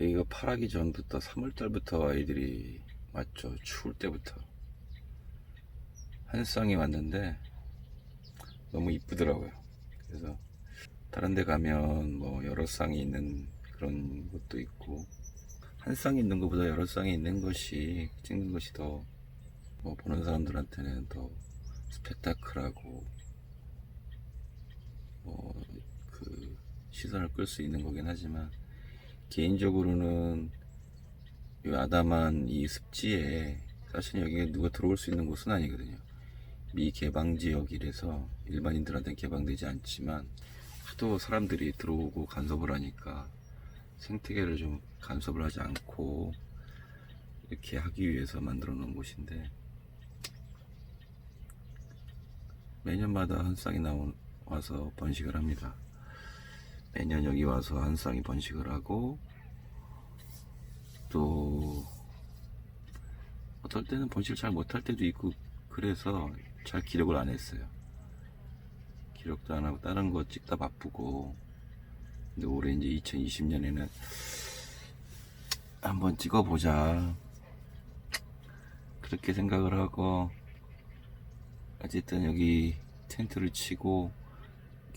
여기가 파라기 전부터 3월달부터 아이들이 왔죠. 추울 때부터. 한 쌍이 왔는데 너무 이쁘더라고요. 그래서 다른 데 가면 뭐 여러 쌍이 있는 그런 것도 있고 한 쌍이 있는 것보다 여러 쌍이 있는 것이 찍는 것이 더 뭐 보는 사람들한테는 더 스펙타클하고 뭐 그 시선을 끌 수 있는 거긴 하지만 개인적으로는 이 아담한 이 습지에 사실 여기에 누가 들어올 수 있는 곳은 아니거든요. 미개방 지역이라서 일반인들한테 개방되지 않지만 하도 사람들이 들어오고 간섭을 하니까 생태계를 좀 간섭을 하지 않고 이렇게 하기 위해서 만들어 놓은 곳인데 매년마다 한 쌍이 나오, 와서 번식을 합니다. 매년 여기 와서 한 쌍이 번식을 하고 또 어떨 때는 번식을 잘 못할 때도 있고 그래서 잘 기록을 안 했어요. 기록도 안 하고 다른 거 찍다 바쁘고 근데 올해 이제 2020년에는 한번 찍어보자 그렇게 생각을 하고 어쨌든 여기 텐트를 치고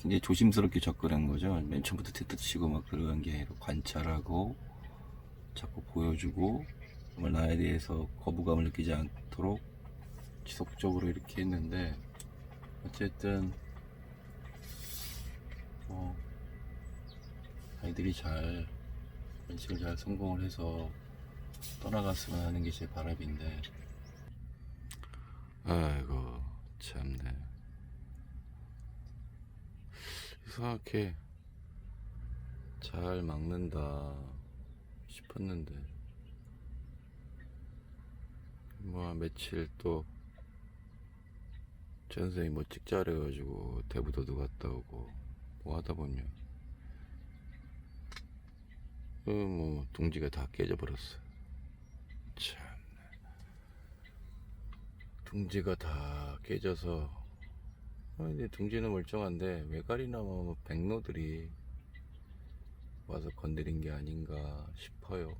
굉장히 조심스럽게 접근한 거죠. 맨 처음부터 텐트 치고 막 그런 게 아니라 관찰하고 자꾸 보여주고 정말 나에 대해서 거부감을 느끼지 않도록 지속적으로 이렇게 했는데 어쨌든 뭐 아이들이 잘 번식을 잘 성공을 해서 떠나갔으면 하는 게 제 바람인데 아이고 참네 이상하게 잘 막는다 싶었는데. 뭐 며칠 또 전생이 뭐 찍자 그래가지고 대부도도 갔다 오고 뭐 하다 보면 그뭐 둥지가 다 깨져버렸어. 참 둥지가 다 깨져서 아, 근데 둥지는 멀쩡한데 외가리나무 뭐, 뭐 백로들이 와서 건드린 게 아닌가 싶어요.